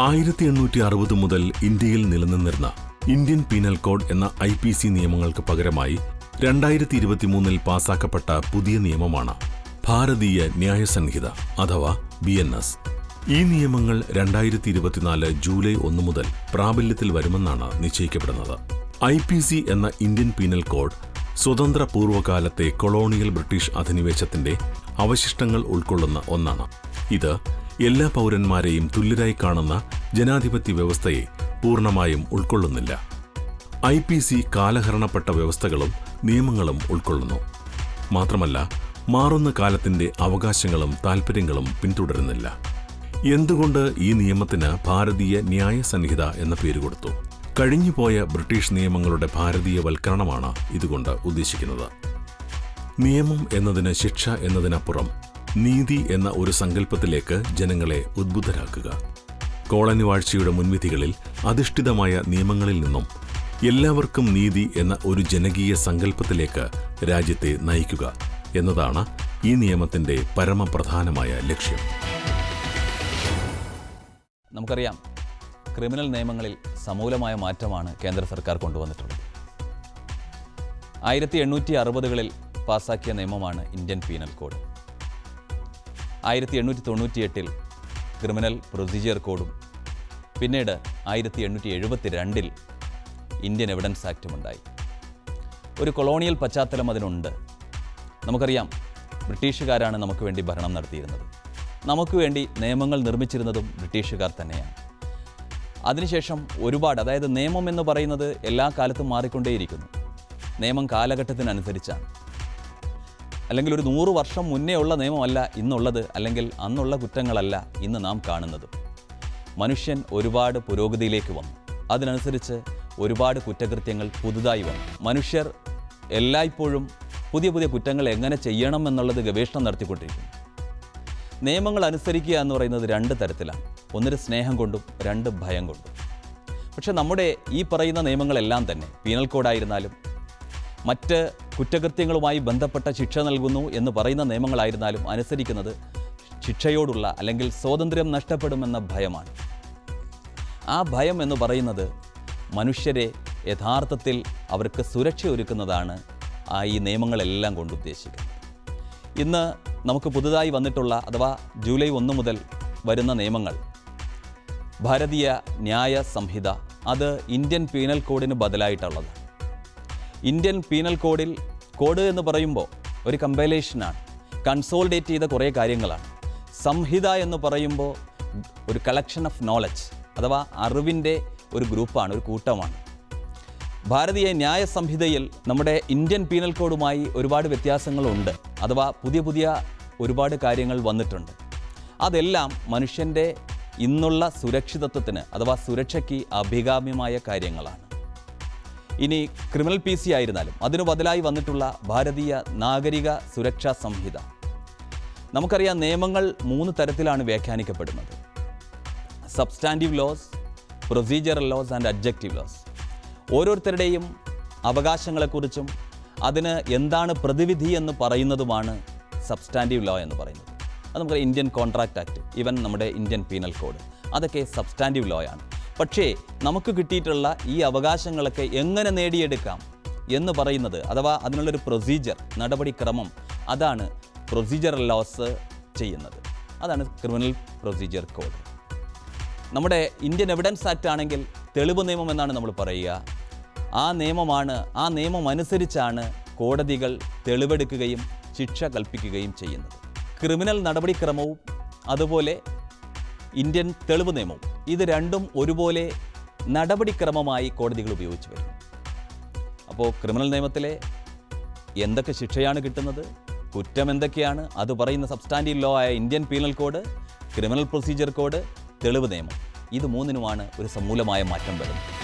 ആയിരത്തി എണ്ണൂറ്റി അറുപത് മുതൽ ഇന്ത്യയിൽ നിലനിന്നിരുന്ന ഇന്ത്യൻ പീനൽ കോഡ് എന്ന ഐ പി സി നിയമങ്ങൾക്ക് പകരമായി രണ്ടായിരത്തി ഇരുപത്തിമൂന്നിൽ പാസാക്കപ്പെട്ട പുതിയ നിയമമാണ് ഭാരതീയ ന്യായ സംഹിത അഥവാ ബി എൻ എസ്. ഈ നിയമങ്ങൾ രണ്ടായിരത്തി ഇരുപത്തിനാല് ജൂലൈ ഒന്ന് മുതൽ പ്രാബല്യത്തിൽ വരുമെന്നാണ് നിശ്ചയിക്കപ്പെടുന്നത്. ഐ പി സി എന്ന ഇന്ത്യൻ പീനൽ കോഡ് സ്വതന്ത്ര പൂർവകാലത്തെ കൊളോണിയൽ ബ്രിട്ടീഷ് അധിനിവേശത്തിന്റെ അവശിഷ്ടങ്ങൾ ഉൾക്കൊള്ളുന്ന ഒന്നാണ്. ഇത് എല്ലാ പൗരന്മാരെയും തുല്യരായി കാണുന്ന ജനാധിപത്യ വ്യവസ്ഥയെ പൂർണമായും ഉൾക്കൊള്ളുന്നില്ല. ഐ പി സി കാലഹരണപ്പെട്ട വ്യവസ്ഥകളും നിയമങ്ങളും ഉൾക്കൊള്ളുന്നു. മാത്രമല്ല മാറുന്ന കാലത്തിന്റെ അവകാശങ്ങളും താൽപ്പര്യങ്ങളും പിന്തുടരുന്നില്ല. എന്തുകൊണ്ട് ഈ നിയമത്തിന് ഭാരതീയ ന്യായ സംഹിത എന്ന പേര് കൊടുത്തു? കഴിഞ്ഞുപോയ ബ്രിട്ടീഷ് നിയമങ്ങളുടെ ഭാരതീയവൽക്കരണമാണ് ഇതുകൊണ്ട് ഉദ്ദേശിക്കുന്നത്. നിയമം എന്നതിന് ശിക്ഷ എന്നതിനപ്പുറം നീതി എന്ന ഒരു സങ്കല്പത്തിലേക്ക് ജനങ്ങളെ ഉദ്ബുദ്ധരാക്കുക. കോളനി വാഴ്ചയുടെ മുൻവിധികളിൽ അധിഷ്ഠിതമായ നിയമങ്ങളിൽ നിന്നും എല്ലാവർക്കും നീതി എന്ന ഒരു ജനകീയ സങ്കല്പത്തിലേക്ക് രാജ്യത്തെ നയിക്കുക എന്നതാണ് ഈ നിയമത്തിന്റെ പരമപ്രധാനമായ ലക്ഷ്യം. നമുക്കറിയാം ക്രിമിനൽ നിയമങ്ങളിൽ സമൂലമായ മാറ്റമാണ് കേന്ദ്ര സർക്കാർ കൊണ്ടുവന്നിട്ടുള്ളത്. ആയിരത്തി എണ്ണൂറ്റി അറുപതുകളിൽ പാസാക്കിയ നിയമമാണ് ഇന്ത്യൻ പീനൽ കോഡ്. ആയിരത്തി എണ്ണൂറ്റി തൊണ്ണൂറ്റിയെട്ടിൽ ക്രിമിനൽ പ്രൊസീജിയർ കോഡും പിന്നീട് ആയിരത്തി എണ്ണൂറ്റി എഴുപത്തി രണ്ടിൽ ഇന്ത്യൻ എവിഡൻസ് ആക്റ്റും ഉണ്ടായി ഒരു കൊളോണിയൽ പശ്ചാത്തലം അതിനുണ്ട്. നമുക്കറിയാം ബ്രിട്ടീഷുകാരാണ് നമുക്ക് വേണ്ടി ഭരണം നടത്തിയിരുന്നത്. നമുക്ക് വേണ്ടി നിയമങ്ങൾ നിർമ്മിച്ചിരുന്നതും ബ്രിട്ടീഷുകാർ തന്നെയാണ്. അതിനുശേഷം ഒരുപാട് അതായത് നിയമം എന്ന് പറയുന്നത് എല്ലാ കാലത്തും മാറിക്കൊണ്ടേയിരിക്കുന്നു. നിയമം കാലഘട്ടത്തിനനുസരിച്ചാണ്. അല്ലെങ്കിൽ ഒരു നൂറ് വർഷം മുന്നേ ഉള്ള നിയമമല്ല ഇന്നുള്ളത് അല്ലെങ്കിൽ അന്നുള്ള കുറ്റങ്ങളല്ല ഇന്ന് നാം കാണുന്നത്. മനുഷ്യൻ ഒരുപാട് പുരോഗതിയിലേക്ക് വന്നു. അതിനനുസരിച്ച് ഒരുപാട് കുറ്റകൃത്യങ്ങൾ പുതുതായി വന്നു. മനുഷ്യർ എല്ലായ്പ്പോഴും പുതിയ പുതിയ കുറ്റങ്ങൾ എങ്ങനെ ചെയ്യണം എന്നുള്ളത് ഗവേഷണം നടത്തിക്കൊണ്ടിരിക്കുന്നു. നിയമങ്ങൾ അനുസരിക്കുക എന്ന് പറയുന്നത് രണ്ട് തരത്തിലാണ്. ഒന്നൊരു സ്നേഹം കൊണ്ടും രണ്ട് ഭയം കൊണ്ടും. പക്ഷേ നമ്മുടെ ഈ പറയുന്ന നിയമങ്ങളെല്ലാം തന്നെ പീനൽ കോഡായിരുന്നാലും മറ്റ് കുറ്റകൃത്യങ്ങളുമായി ബന്ധപ്പെട്ട ശിക്ഷ നൽകുന്നു എന്ന് പറയുന്ന നിയമങ്ങളായിരുന്നാലും അനുസരിക്കുന്നത് ശിക്ഷയോടുള്ള അല്ലെങ്കിൽ സ്വാതന്ത്ര്യം നഷ്ടപ്പെടുമെന്ന ഭയമാണ്. ആ ഭയം എന്ന് പറയുന്നത് മനുഷ്യരെ യഥാർത്ഥത്തിൽ അവർക്ക് സുരക്ഷ ഒരുക്കുന്നതാണ് ആ ഈ നിയമങ്ങളെല്ലാം കൊണ്ട് ഉദ്ദേശിക്കുന്നത്. ഇന്ന് നമുക്ക് പുതുതായി വന്നിട്ടുള്ള അഥവാ ജൂലൈ ഒന്ന് മുതൽ വരുന്ന നിയമങ്ങൾ. ഭാരതീയ ന്യായ സംഹിത അത് ഇന്ത്യൻ പീനൽ കോഡിന് ബദലായിട്ടുള്ളത് ഇന്ത്യൻ പീനൽ കോഡിൽ കോഡ് എന്ന് പറയുമ്പോൾ ഒരു കമ്പൈലേഷനാണ് കൺസോൾഡേറ്റ് ചെയ്ത കുറേ കാര്യങ്ങളാണ്. സംഹിത എന്ന് പറയുമ്പോൾ ഒരു കളക്ഷൻ ഓഫ് നോളജ് അഥവാ അറിവിന്റെ ഒരു ഗ്രൂപ്പാണ് ഒരു കൂട്ടമാണ്. ഭാരതീയ ന്യായ സംഹിതയിൽ നമ്മുടെ ഇന്ത്യൻ പീനൽ കോഡുമായി ഒരുപാട് വ്യത്യാസങ്ങളുണ്ട് അഥവാ പുതിയ പുതിയ ഒരുപാട് കാര്യങ്ങൾ വന്നിട്ടുണ്ട്. അതെല്ലാം മനുഷ്യന്റെ ഇന്നുള്ള സുരക്ഷിതത്വത്തിന് അഥവാ സുരക്ഷയ്ക്ക് അഭികാമ്യമായ കാര്യങ്ങളാണ്. ഇനി ക്രിമിനൽ പി സി ആയിരുന്നാലും അതിനു ബദലായി വന്നിട്ടുള്ള ഭാരതീയ നാഗരിക സുരക്ഷാ സംഹിത. നമുക്കറിയാം നിയമങ്ങൾ മൂന്ന് തരത്തിലാണ് വ്യാഖ്യാനിക്കപ്പെടുന്നത്. Substantive laws procedural laws and adjective laws ഓരോരുത്തരുടെയും അവകാശങ്ങളെക്കുറിച്ചും അതിന് എന്താണ് പ്രതിവിധി എന്ന് പറയുന്നതുമാണ് സബ്സ്റ്റാന്റീവ് ലോ എന്ന് പറയുന്നത്. അത് നമുക്ക് ഇന്ത്യൻ കോൺട്രാക്ട് ആക്ട് ഈവൻ നമ്മുടെ ഇന്ത്യൻ പീനൽ കോഡ് അതൊക്കെ സബ്സ്റ്റാന്റീവ് ലോ ആണ്. പക്ഷേ നമുക്ക് കിട്ടിയിട്ടുള്ള ഈ അവകാശങ്ങളൊക്കെ എങ്ങനെ നേടിയെടുക്കാം എന്ന് പറയുന്നത് അഥവാ അതിനുള്ളൊരു പ്രൊസീജിയർ നടപടിക്രമം അതാണ് പ്രൊസീജിയർ ലോസ് ചെയ്യുന്നത്. അതാണ് ക്രിമിനൽ പ്രൊസീജിയർ കോഡ് നമ്മുടെ ഇന്ത്യൻ എവിഡൻസ് ആക്ട് ആണെങ്കിൽ തെളിവ് നിയമം എന്നാണ് നമ്മൾ പറയുക. ആ നിയമമാണ് ആ നിയമം അനുസരിച്ചാണ് കോടതികൾ തെളിവെടുക്കുകയും ശിക്ഷ കൽപ്പിക്കുകയും ചെയ്യുന്നത്. ക്രിമിനൽ നടപടിക്രമവും അതുപോലെ ഇന്ത്യൻ തെളിവ് നിയമവും. ഇത് രണ്ടും ഒരുപോലെ നടപടിക്രമമായി കോടതികൾ ഉപയോഗിച്ചു വരുന്നു. അപ്പോൾ ക്രിമിനൽ നിയമത്തിലെ എന്തൊക്കെ ശിക്ഷയാണ് കിട്ടുന്നത് കുറ്റം എന്തൊക്കെയാണ് അത് പറയുന്ന സബ്സ്റ്റാൻഡീവ് ലോ ആയ Indian penal code criminal procedure code തെളിവ് നിയമം. ഇത് മൂന്നിനുമാണ് ഒരു സമൂലമായ മാറ്റം വരുന്നത്.